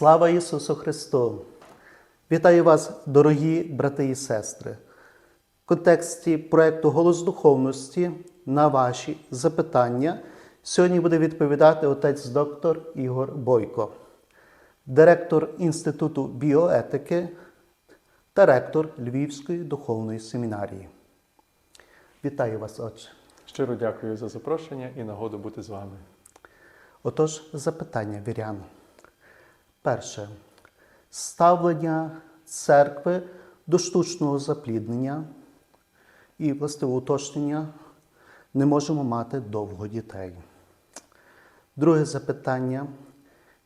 Слава Ісусу Христу! Вітаю вас, дорогі брати і сестри! В контексті проєкту Голос Духовності на ваші запитання сьогодні буде відповідати отець доктор Ігор Бойко, директор Інституту біоетики та ректор Львівської духовної семінарії. Вітаю вас, отче! Щиро дякую за запрошення і нагоду бути з вами. Отож, запитання вірян. Перше. Ставлення церкви до штучного запліднення і властиве уточнення не можемо мати довго дітей. Друге запитання.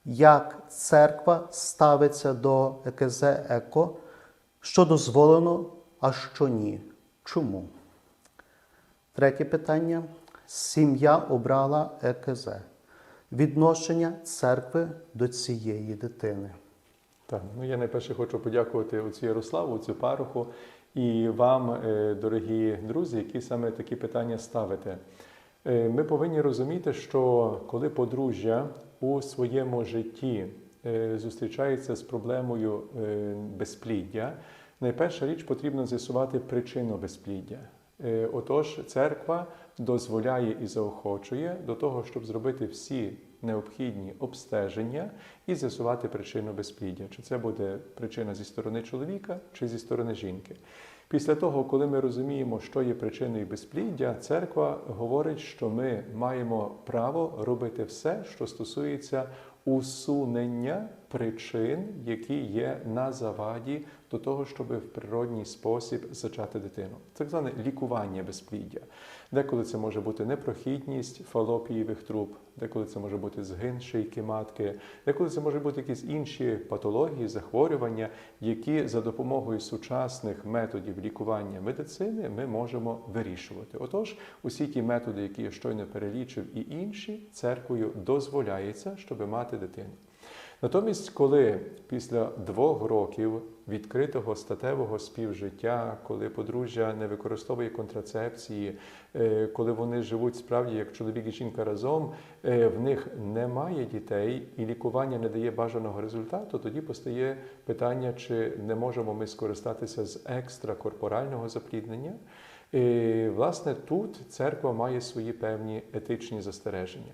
Як церква ставиться до ЕКЗ ЕКО, що дозволено, а що ні? Чому? Третє питання. Сім'я обрала ЕКЗ. Відношення церкви до цієї дитини. Так, ну я найперше хочу подякувати отцю Ярославу, цю пароху і вам, е, дорогі друзі, які саме такі питання ставите. Е, Ми повинні розуміти, що коли подружжя у своєму житті е, зустрічається з проблемою безпліддя, найперша річ потрібно з'ясувати причину безпліддя. Отож, церква дозволяє і заохочує до того, щоб зробити всі необхідні обстеження і з'ясувати причину безпліддя. Чи це буде причина зі сторони чоловіка, чи зі сторони жінки. Після того, коли ми розуміємо, що є причиною безпліддя, церква говорить, що ми маємо право робити все, що стосується усунення причин, які є на заваді до того, щоб в природній спосіб зачати дитину. Так зване лікування безпліддя. Деколи це може бути непрохідність фалопієвих труб, деколи це може бути згин шийки матки, деколи це може бути якісь інші патології, захворювання, які за допомогою сучасних методів лікування медицини ми можемо вирішувати. Отож, усі ті методи, які я щойно перелічив, і інші церквою дозволяється, щоб мати дитину. Натомість, коли після двох років відкритого статевого співжиття, коли подружжя не використовує контрацепції, е, коли вони живуть справді як чоловік і жінка разом, е, в них немає дітей і лікування не дає бажаного результату, тоді постає питання, чи не можемо ми скористатися з екстракорпорального запліднення. І, власне, тут церква має свої певні етичні застереження.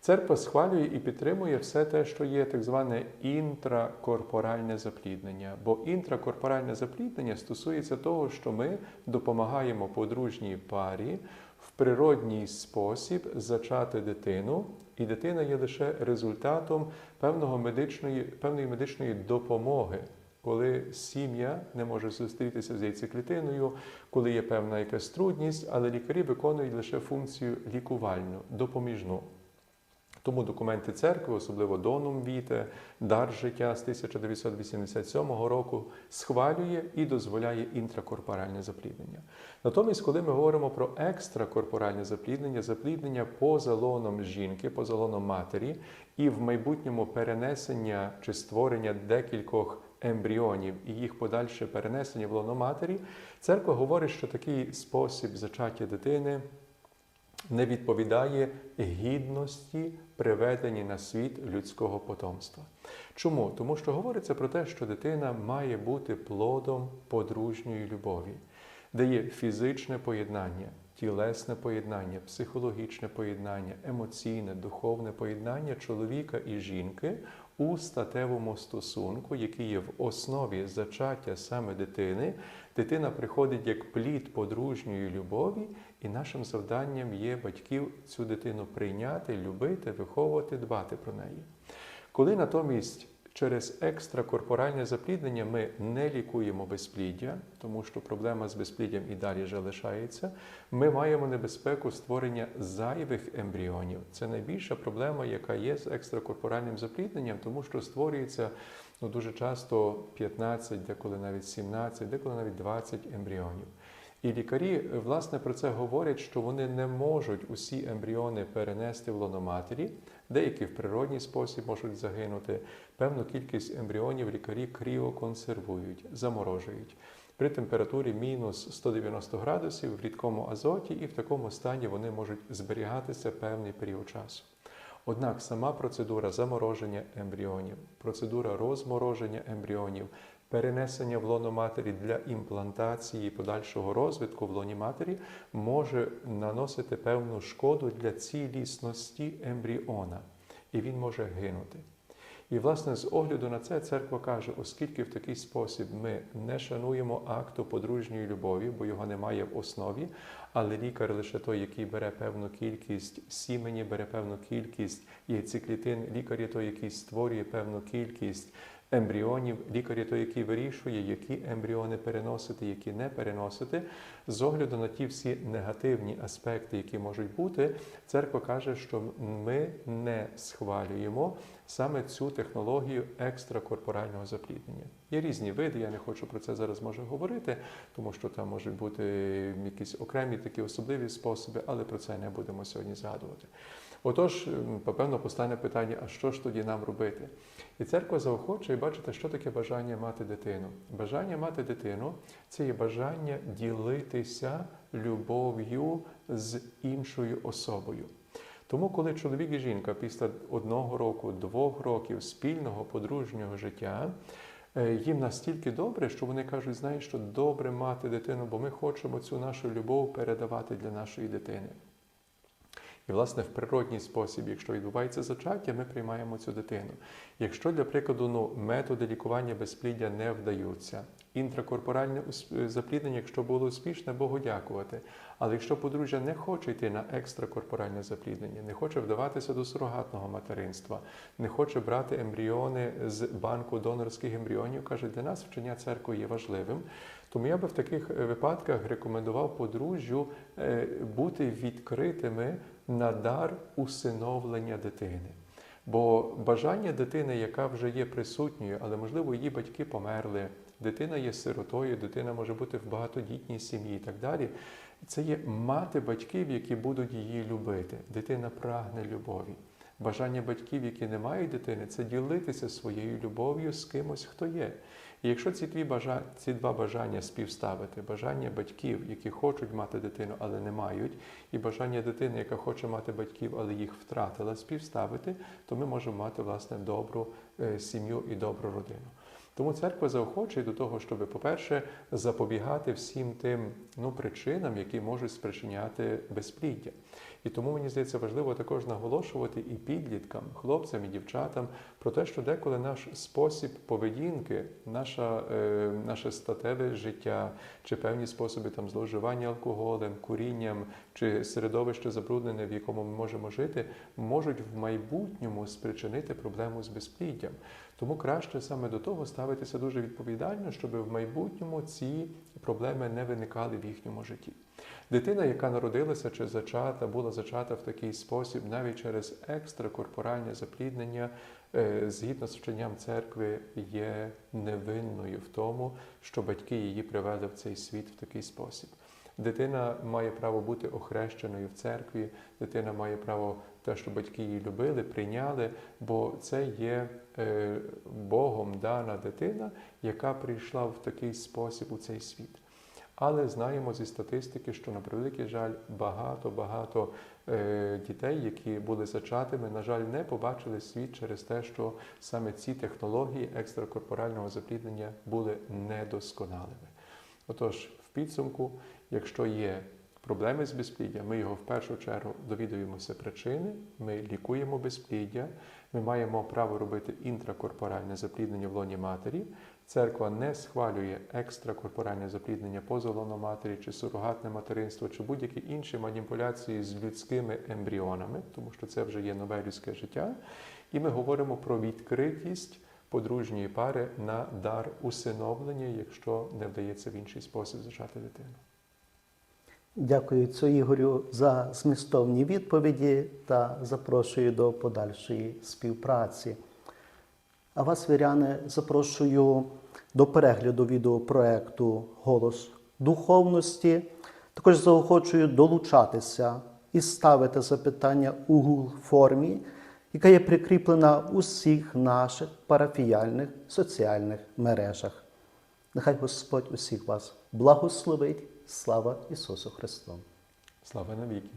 Церква схвалює і підтримує все те, що є так зване інтракорпоральне запліднення. Бо інтракорпоральне запліднення стосується того, що ми допомагаємо подружній парі в природній спосіб зачати дитину, і дитина є лише результатом певного медичної, певної медичної допомоги. Коли сім'я не може зустрітися з яйцеклітиною, коли є певна якась трудність, але лікарі виконують лише функцію лікувальну, допоміжну. Тому документи церкви, особливо Донум Віте, Дар життя з 1987 року, схвалює і дозволяє інтракорпоральне запліднення. Натомість, коли ми говоримо про екстракорпоральне запліднення, запліднення поза лоном жінки, поза лоном матері, і в майбутньому перенесення чи створення декількох ембріонів і їх подальше перенесення в лоно матері, церква говорить, що такий спосіб зачаття дитини не відповідає гідності приведення на світ людського потомства. Чому? Тому що говориться про те, що дитина має бути плодом подружньої любові, де є фізичне поєднання, тілесне поєднання, психологічне поєднання, емоційне, духовне поєднання чоловіка і жінки у статевому стосунку, який є в основі зачаття саме дитини. Дитина приходить як плід подружньої любові, і нашим завданням є батьків цю дитину прийняти, любити, виховувати, дбати про неї. Коли натомість через екстракорпоральне запліднення ми не лікуємо безпліддя, тому що проблема з безпліддям і далі вже лишається, ми маємо небезпеку створення зайвих ембріонів. Це найбільша проблема, яка є з екстракорпоральним заплідненням, тому що створюється ну, дуже часто 15, деколи навіть 17, деколи навіть 20 ембріонів. І лікарі власне про це говорять, що вони не можуть усі ембріони перенести в лоно матері, деякі в природній спосіб можуть загинути. Певну кількість ембріонів лікарі кріоконсервують, заморожують. При температурі мінус 190 градусів в рідкому азоті, і в такому стані вони можуть зберігатися певний період часу. Однак сама процедура замороження ембріонів, процедура розмороження ембріонів, перенесення в лоно матері для імплантації подальшого розвитку в лоні матері може наносити певну шкоду для цілісності ембріона, і він може гинути. І, власне, з огляду на це церква каже, оскільки в такий спосіб ми не шануємо акту подружньої любові, бо його немає в основі, але лікар лише той, який бере певну кількість сімені, бере певну кількість яйцеклітин, лікар є той, який створює певну кількість ембріонів, лікар є той, який вирішує, які ембріони переносити, які не переносити. З огляду на ті всі негативні аспекти, які можуть бути, церква каже, що ми не схвалюємо саме цю технологію екстракорпорального запліднення. Є різні види, я не хочу про це зараз може говорити, тому що там можуть бути якісь окремі такі особливі способи, але про це не будемо сьогодні згадувати. Отож, м, напевно, постане питання: а що ж тоді нам робити? І церква заохочує бачите, що таке бажання мати дитину. Бажання мати дитину це є бажання ділитися любов'ю з іншою особою. Тому, коли чоловік і жінка після одного року, двох років спільного подружнього життя, е, їм настільки добре, що вони кажуть, знаєш, що добре мати дитину, бо ми хочемо цю нашу любов передавати для нашої дитини. І, власне, в природній спосіб, якщо відбувається зачаття, ми приймаємо цю дитину. Якщо, для прикладу, ну, методи лікування безпліддя не вдаються, інтракорпоральне запліднення, якщо було успішне, Богу дякувати. Але якщо подружжя не хоче йти на екстракорпоральне запліднення, не хоче вдаватися до сурогатного материнства, не хоче брати ембріони з банку донорських ембріонів, каже, для нас вчення церкви є важливим. Тому я би в таких е, випадках рекомендував подружжю е, бути відкритими на дар усиновлення дитини. Бо бажання дитини, яка вже є присутньою, але можливо її батьки померли, дитина є сиротою, дитина може бути в багатодітній сім'ї і так далі. Це є мати батьків, які будуть її любити. Дитина прагне любові. Бажання батьків, які не мають дитини, це ділитися своєю любов'ю з кимось, хто є. І якщо ці дві бажання, ці два бажання співставити, бажання батьків, які хочуть мати дитину, але не мають, і бажання дитини, яка хоче мати батьків, але їх втратила, співставити, то ми можемо мати власне добру е, сім'ю і добру родину. Тому церква заохочує до того, щоб, по-перше, запобігати всім тим ну, причинам, які можуть спричиняти безпліддя. І тому мені здається важливо також наголошувати і підліткам, хлопцям і дівчатам про те, що деколи наш спосіб поведінки, наша, е, наше статеве життя, чи певні способи там зловживання алкоголем, курінням, чи середовище забруднене, в якому ми можемо жити, можуть в майбутньому спричинити проблему з безпліддям. Тому краще саме до того ставитися дуже відповідально, щоб в майбутньому ці проблеми не виникали в їхньому житті. Дитина, яка народилася чи зачата, була зачата в такий спосіб, навіть через екстракорпоральне запліднення, е, згідно з вченням церкви, є невинною в тому, що батьки її привели в цей світ в такий спосіб. Дитина має право бути охрещеною в церкві, дитина має право те, що батьки її любили, прийняли, бо це є е, Богом дана дитина, яка прийшла в такий спосіб у цей світ. Але знаємо зі статистики, що на превеликий жаль, багато-багато е, дітей, які були зачатими, на жаль, не побачили світ через те, що саме ці технології екстракорпорального запліднення були недосконалими. Отож, підсумку, якщо є проблеми з безпліддям, ми його в першу чергу довідуємося причини, ми лікуємо безпліддя, ми маємо право робити інтракорпоральне запліднення в лоні матері. Церква не схвалює екстракорпоральне запліднення поза лоном матері чи сурогатне материнство, чи будь-які інші маніпуляції з людськими ембріонами, тому що це вже є нове людське життя. І ми говоримо про відкритість подружньої пари на дар усиновлення, якщо не вдається в інший спосіб зачати дитину. Дякую цю Ігорю за змістовні відповіді та запрошую до подальшої співпраці. А вас, віряни, запрошую до перегляду відеопроекту Голос духовності. Також заохочую долучатися і ставити запитання у Google формі, яка є прикріплена в усіх наших парафіяльних соціальних мережах. Нехай Господь усіх вас благословить. Слава Ісусу Христу! Слава навіки!